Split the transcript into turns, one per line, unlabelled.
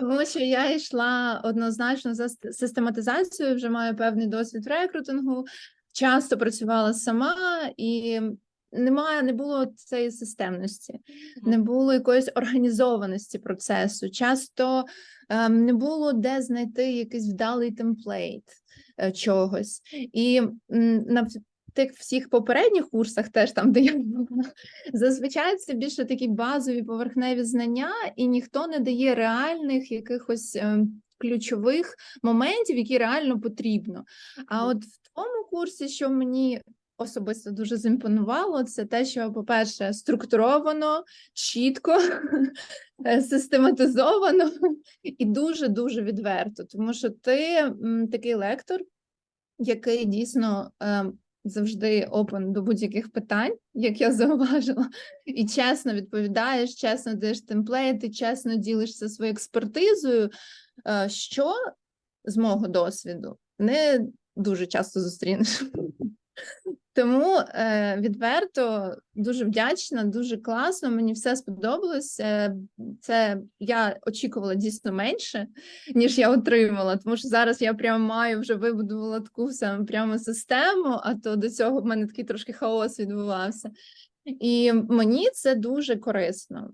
Тому що я йшла однозначно за систематизацією, вже маю певний досвід в рекрутингу, часто працювала сама і немає, не було цієї системності, не було якоїсь організованості процесу. Часто ем, не було де знайти якийсь вдалий темплейт е, чогось. І м, на тих всіх попередніх курсах, теж там, де я була, зазвичай це більше такі базові поверхневі знання, і ніхто не дає реальних якихось ем, ключових моментів, які реально потрібно. А от в тому курсі, що мені особисто дуже зімпонувало, це те, що, по-перше, структуровано, чітко, е, систематизовано і дуже дуже відверто, тому що ти такий лектор, який дійсно ем, завжди open до будь-яких питань, як я зауважила, і чесно відповідаєш, чесно даєш темплейти, чесно ділишся своєю експертизою, е, що з мого досвіду не дуже часто зустрінеш. Тому е, відверто дуже вдячна, дуже класно. Мені все сподобалось. Е, Це я очікувала дійсно менше, ніж я отримала. Тому що зараз я прямо маю вже вибудувала таку саме прямо систему, а то до цього в мене такий трошки хаос відбувався. І мені це дуже корисно.